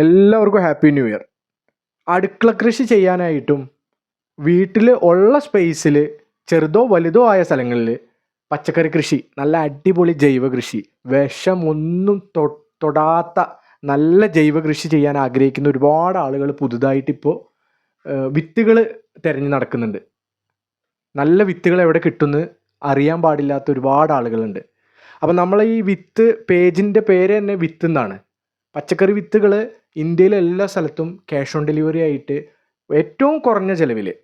എല്ലാവർക്കും happy new year അടുക്കള കൃഷി ചെയ്യാനായിട്ടും വീട്ടിൽ ഉള്ള സ്പേസിൽ ചെറുതോ വലുതോ ആയ സ്ഥലങ്ങളിൽ പച്ചക്കറി കൃഷി നല്ല അടിപൊളി ജൈവ കൃഷി വിഷമൊന്നും തൊടാത്ത നല്ല ജൈവ കൃഷി ചെയ്യാൻ ആഗ്രഹിക്കുന്ന ഒരുപാട് ആളുകൾ പുതുതായിട്ടിപ്പോൾ വിത്തുകൾ തിരഞ്ഞു നടക്കുന്നുണ്ട്. നല്ല വിത്തുകൾ എവിടെ കിട്ടുന്നു അറിയാൻ പാടില്ലാത്ത ഒരുപാട് ആളുകളുണ്ട്. അപ്പം നമ്മൾ ഈ വിത്ത് പേജിന്റെ പേര് തന്നെ വിത്ത് എന്നാണ്. പച്ചക്കറി വിത്തുകൾ ഇന്ത്യയിലെ എല്ലാ സ്ഥലത്തും ക്യാഷ് ഓൺ ഡെലിവറി ആയിട്ട് ഏറ്റവും കുറഞ്ഞ ചിലവിൽ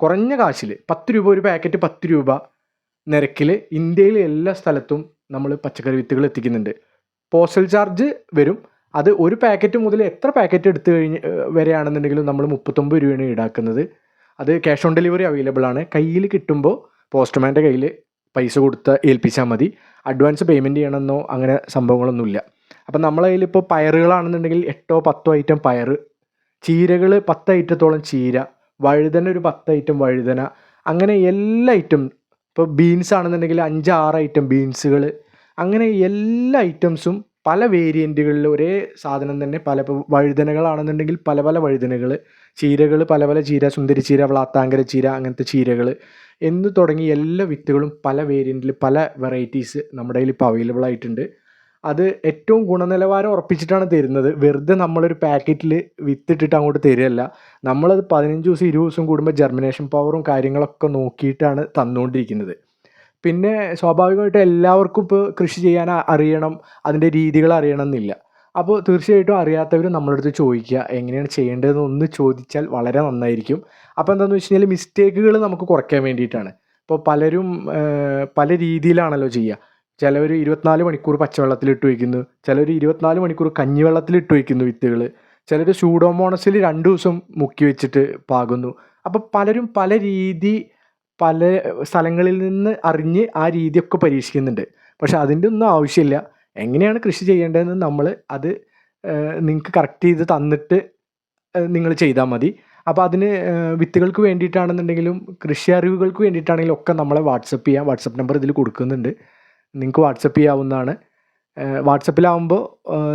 കുറഞ്ഞ കാശിൽ പത്ത് രൂപ ഒരു പാക്കറ്റ് പത്ത് രൂപ നിരക്കിൽ ഇന്ത്യയിലെ എല്ലാ സ്ഥലത്തും നമ്മൾ പച്ചക്കറി വിത്തുകൾ എത്തിക്കുന്നുണ്ട്. പോസ്റ്റൽ ചാർജ് വരും. അത് ഒരു പാക്കറ്റ് മുതൽ എത്ര പാക്കറ്റ് എടുത്തു കഴിഞ്ഞ് വരെയാണെന്നുണ്ടെങ്കിലും നമ്മൾ മുപ്പത്തൊമ്പത് രൂപയാണ് ഈടാക്കുന്നത്. അത് ക്യാഷ് ഓൺ ഡെലിവറി അവൈലബിൾ ആണ്. കയ്യിൽ കിട്ടുമ്പോൾ പോസ്റ്റ്മാന്റെ കയ്യിൽ പൈസ കൊടുത്ത് ഏൽപ്പിച്ചാൽ മതി. അഡ്വാൻസ് പേയ്മെന്റ് ചെയ്യണമെന്നോ അങ്ങനെ സംഭവങ്ങളൊന്നുമില്ല. അപ്പം നമ്മളെ കയ്യിൽ ഇപ്പോൾ പയറുകളാണെന്നുണ്ടെങ്കിൽ എട്ടോ പത്തോ ഐറ്റം പയർ ചീരകൾ പത്ത് ഐറ്റത്തോളം ചീര. വഴുതന ഒരു പത്ത് ഐറ്റം വഴുതന. അങ്ങനെ എല്ലാ ഐറ്റം ഇപ്പോൾ ബീൻസ് ആണെന്നുണ്ടെങ്കിൽ അഞ്ച് ആറ് ഐറ്റം ബീൻസുകൾ അങ്ങനെ എല്ലാ ഐറ്റംസും പല വേരിയന്റുകളിൽ ഒരേ സാധനം തന്നെ പല വഴുതനകളാണെന്നുണ്ടെങ്കിൽ പല പല വഴുതനകൾ ചീരകൾ പല പല ചീര സുന്ദരി ചീര വ്ളാത്താങ്കര ചീര അങ്ങനത്തെ ചീരകൾ എന്ന് തുടങ്ങി എല്ലാ വിത്തുകളും പല വേരിയന്റിൽ പല വെറൈറ്റീസ് നമ്മുടെ കയ്യിൽ ഇപ്പോൾ അവൈലബിൾ ആയിട്ടുണ്ട്. അത് ഏറ്റവും ഗുണനിലവാരം ഉറപ്പിച്ചിട്ടാണ് തരുന്നത്. വെറുതെ നമ്മളൊരു പാക്കറ്റിൽ വിത്തിട്ടിട്ട് അങ്ങോട്ട് തരികയല്ല. നമ്മളത് പതിനഞ്ച് ദിവസം ഇരുപത് ദിവസം കൂടുമ്പോൾ ജെർമിനേഷൻ പവറും കാര്യങ്ങളൊക്കെ നോക്കിയിട്ടാണ് തന്നുകൊണ്ടിരിക്കുന്നത്. പിന്നെ സ്വാഭാവികമായിട്ട് എല്ലാവർക്കും ഇപ്പോൾ കൃഷി ചെയ്യാൻ അറിയണം അതിന്റെ രീതികൾ അറിയണം എന്നില്ല. അപ്പോൾ തീർച്ചയായിട്ടും അറിയാത്തവർ നമ്മളടുത്ത് ചോദിക്കുക എങ്ങനെയാണ് ചെയ്യേണ്ടതെന്ന് ഒന്ന് ചോദിച്ചാൽ വളരെ നന്നായിരിക്കും. അപ്പോൾ എന്താണെന്ന് വെച്ച് കഴിഞ്ഞാൽ മിസ്റ്റേക്കുകൾ നമുക്ക് കുറയ്ക്കാൻ വേണ്ടിയിട്ടാണ്. ഇപ്പോൾ പലരും പല രീതിയിലാണല്ലോ ചെയ്യുക. ചിലവർ ഇരുപത്തിനാല് മണിക്കൂർ പച്ചവെള്ളത്തിൽ ഇട്ട് വയ്ക്കുന്നു ചിലർ ഇരുപത്തിനാല് മണിക്കൂർ കഞ്ഞിവെള്ളത്തിലിട്ട് വയ്ക്കുന്നു വിത്തുകൾ ചിലർ സൂഡോമോണസിൽ രണ്ട് ദിവസം മുക്കി വെച്ചിട്ട് പാകുന്നു. അപ്പോൾ പലരും പല രീതി പല സ്ഥലങ്ങളിൽ നിന്ന് അറിഞ്ഞ് ആ രീതിയൊക്കെ പരീക്ഷിക്കുന്നുണ്ട്. പക്ഷേ അതിന്റെ ഒന്നും ആവശ്യമില്ല. എങ്ങനെയാണ് കൃഷി ചെയ്യേണ്ടതെന്ന് നമ്മൾ അത് നിങ്ങൾക്ക് കറക്റ്റ് ചെയ്ത് തന്നിട്ട് നിങ്ങൾ ചെയ്താൽ മതി. അപ്പോൾ അതിന് വിത്തുകൾക്ക് വേണ്ടിയിട്ടാണെന്നുണ്ടെങ്കിലും കൃഷി അറിവുകൾക്ക് വേണ്ടിയിട്ടാണെങ്കിലും ഒക്കെ നമ്മളെ വാട്സപ്പ് ചെയ്യാം. വാട്സപ്പ് നമ്പർ ഇതിൽ കൊടുക്കുന്നുണ്ട്. നിങ്ങൾക്ക് വാട്സപ്പ് ചെയ്യാവുന്നതാണ്. വാട്സപ്പിലാവുമ്പോൾ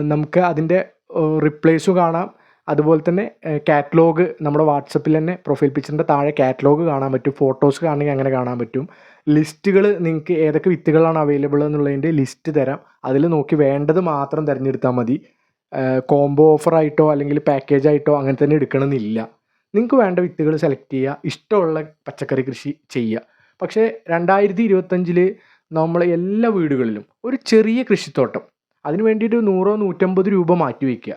നമുക്ക് അതിന്റെ റിപ്ലേസും കാണാം. അതുപോലെ തന്നെ കാറ്റലോഗ് നമ്മുടെ വാട്സപ്പിൽ തന്നെ പ്രൊഫൈൽ പിക്ചറിന്റെ താഴെ കാറ്റലോഗ് കാണാൻ പറ്റും. ഫോട്ടോസ് കാണണമെങ്കിൽ അങ്ങനെ കാണാൻ പറ്റും. ലിസ്റ്റുകൾ നിങ്ങൾക്ക് ഏതൊക്കെ വിത്തുകളാണ് അവൈലബിൾ എന്നുള്ളതിന്റെ ലിസ്റ്റ് തരാം. അതിൽ നോക്കി വേണ്ടത് മാത്രം തിരഞ്ഞെടുത്താൽ മതി. കോംബോ ഓഫറായിട്ടോ അല്ലെങ്കിൽ പാക്കേജ് ആയിട്ടോ അങ്ങനെ തന്നെ എടുക്കണമെന്നില്ല. നിങ്ങൾക്ക് വേണ്ട വിത്തുകൾ സെലക്ട് ചെയ്യുക. ഇഷ്ടമുള്ള പച്ചക്കറി കൃഷി ചെയ്യുക. പക്ഷേ രണ്ടായിരത്തി ഇരുപത്തഞ്ചിൽ നമ്മൾ എല്ലാ വീടുകളിലും ഒരു ചെറിയ കൃഷിത്തോട്ടം. അതിന് വേണ്ടിയിട്ട് നൂറോ നൂറ്റമ്പത് രൂപ മാറ്റി വയ്ക്കുക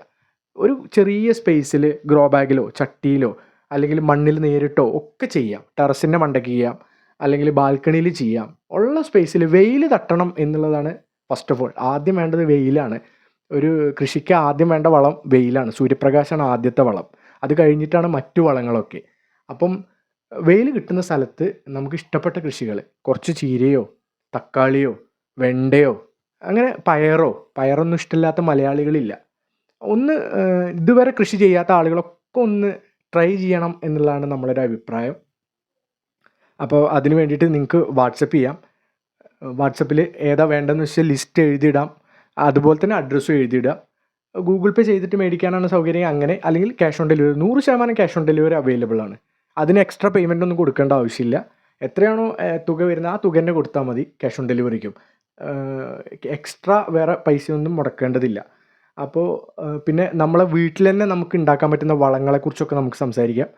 ഒരു ചെറിയ സ്പേസിൽ ഗ്രോ ബാഗിലോ ചട്ടിയിലോ അല്ലെങ്കിൽ മണ്ണിൽ നേരിട്ടോ ഒക്കെ ചെയ്യാം. ടെറസിന്റെ മണ്ടയ്ക്ക് ചെയ്യാം. അല്ലെങ്കിൽ ബാൽക്കണിയിൽ ചെയ്യാം. ഉള്ള സ്പേസിൽ വെയിൽ തട്ടണം എന്നുള്ളതാണ് ഫസ്റ്റ് ഓഫ് ഓൾ ആദ്യം വേണ്ടത് വെയിലാണ്. ഒരു കൃഷിക്ക് ആദ്യം വേണ്ട വളം വെയിലാണ്. സൂര്യപ്രകാശമാണ് ആദ്യത്തെ വളം. അത് കഴിഞ്ഞിട്ടാണ് മറ്റു വളങ്ങളൊക്കെ. അപ്പം വെയിൽ കിട്ടുന്ന സ്ഥലത്ത് നമുക്ക് ഇഷ്ടപ്പെട്ട കൃഷികൾ കുറച്ച് ചീരയോ തക്കാളിയോ വെണ്ടയോ അങ്ങനെ പയറോ പയറൊന്നും ഇഷ്ടമില്ലാത്ത മലയാളികളില്ല. ഒന്ന് ഇതുവരെ കൃഷി ചെയ്യാത്ത ആളുകളൊക്കെ ഒന്ന് ട്രൈ ചെയ്യണം എന്നുള്ളതാണ് നമ്മളൊരു അഭിപ്രായം. അപ്പോൾ അതിന് വേണ്ടിയിട്ട് നിങ്ങൾക്ക് വാട്സപ്പ് ചെയ്യാം. വാട്സപ്പിൽ ഏതാ വേണ്ടതെന്ന് വെച്ചാൽ ലിസ്റ്റ് എഴുതിയിടാം. അതുപോലെ തന്നെ അഡ്രസ്സും എഴുതിയിടാം. ഗൂഗിൾ പേ ചെയ്തിട്ട് മേടിക്കാനാണ് സൗകര്യം. അങ്ങനെ അല്ലെങ്കിൽ ക്യാഷ് ഓൺ ഡെലിവറി നൂറ് ശതമാനം ക്യാഷ് ഓൺ ഡെലിവറി അവൈലബിൾ ആണ്. അതിന് എക്സ്ട്രാ പേയ്മെന്റ് ഒന്നും കൊടുക്കേണ്ട ആവശ്യമില്ല. എത്രയാണോ തുക വരുന്നത് ആ തുക തന്നെ കൊടുത്താൽ മതി ക്യാഷ് ഓൺ ഡെലിവറിക്കും എക്സ്ട്രാ വേറെ പൈസയൊന്നും മുടക്കേണ്ടതില്ല. അപ്പോൾ പിന്നെ നമ്മളെ വീട്ടിൽ തന്നെ നമുക്ക് ഉണ്ടാക്കാൻ പറ്റുന്ന വളങ്ങളെക്കുറിച്ചൊക്കെ നമുക്ക് സംസാരിക്കാം.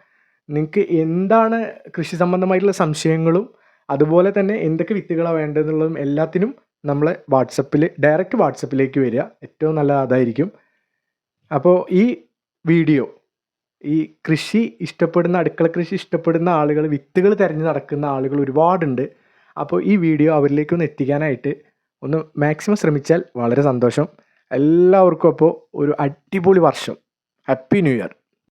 നിങ്ങൾക്ക് എന്താണ് കൃഷി സംബന്ധമായിട്ടുള്ള സംശയങ്ങളും അതുപോലെ തന്നെ എന്തൊക്കെ വിത്തുകളാണ് വേണ്ടതെന്നുള്ളതും എല്ലാത്തിനും നമ്മളെ വാട്സപ്പിൽ ഡയറക്റ്റ് വാട്സപ്പിലേക്ക് വരിക. ഏറ്റവും നല്ലത് അതായിരിക്കും. അപ്പോൾ ഈ വീഡിയോ ഈ കൃഷി ഇഷ്ടപ്പെടുന്ന അടുക്കള കൃഷി ഇഷ്ടപ്പെടുന്ന ആളുകൾ വിത്തുകൾ തിരഞ്ഞ് നടക്കുന്ന ആളുകൾ ഒരുപാടുണ്ട്. അപ്പോൾ ഈ വീഡിയോ അവരിലേക്ക് അവരിലേക്കൊന്ന് എത്തിക്കാനായിട്ട് ഒന്ന് മാക്സിമം ശ്രമിച്ചാൽ വളരെ സന്തോഷം. എല്ലാവർക്കും അപ്പോൾ ഒരു അടിപൊളി വർഷം. Happy new year.